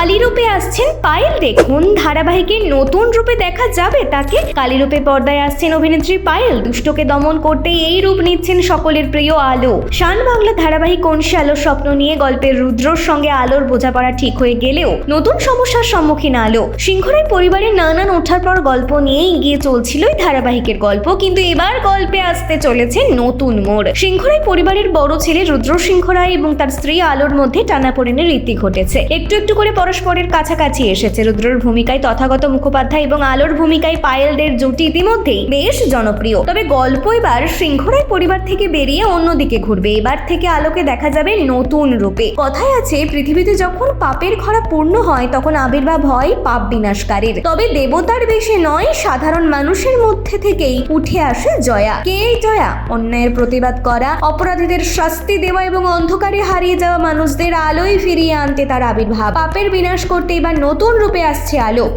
কালী রূপে আসছেন পায়েল দেখুন ধারাবাহিকের নতুন রূপে দেখা যাবে তাকে? কালী রূপে পর্দায় আসছেন অভিনেত্রী পায়েল। দুষ্টকে দমন করতে এই রূপ নিচ্ছেন সকলের প্রিয় আলো। শান বাংলা ধারাবাহিক অংশে আলোর স্বপ্ন নিয়ে গল্পের রুদ্রর সঙ্গে আলোর বোঝাপড়া ঠিক হয়ে গেলেও নতুন সমস্যার সম্মুখীন আলো। সিংহরাই পরিবারের নানান ওঠার পর গল্প নিয়ে গিয়ে চলছিল এই ধারাবাহিকের গল্প, কিন্তু এবার গল্পে আসতে চলেছে নতুন মোড়। সিংহরাই পরিবারের বড় ছেলে রুদ্র সিংহরাই এবং তার স্ত্রী আলোর মধ্যে টানাপোড়েনের রীতি ঘটেছে। একটু একটু করে পরস্পরের কাছাকাছি এসেছে। রুদ্রর ভূমিকায় তথাগত মুখোপাধ্যায় এবং আলোর ভূমিকায় পায়েলদের জুটি ইতিমধ্যেই বেশ জনপ্রিয়। তবে গল্প এবার সিংহরাই পরিবার থেকে বেরিয়ে অন্যদিকে ঘুরবে। এবার থেকে আলোকে দেখা যাবে নতুন রূপে। কথায় আছে, পৃথিবীতে যখন পাপের খরা পূর্ণ হয়, তখন আবির্ভাব হয় পাপ বিনাশকারীর। তবে দেবতার বেশে নয়, সাধারণ মানুষের মধ্যে থেকেই উঠে আসে জয়া। কে জয়া? অন্যায়ের প্রতিবাদ করা, অপরাধীদের শাস্তি দেওয়া এবং অন্ধকারে হারিয়ে যাওয়া মানুষদের আলোয় ফিরিয়ে আনতে তার আবির্ভাব। পাপের বিনাশ করতে এবার নতুন রূপে আসছে আলো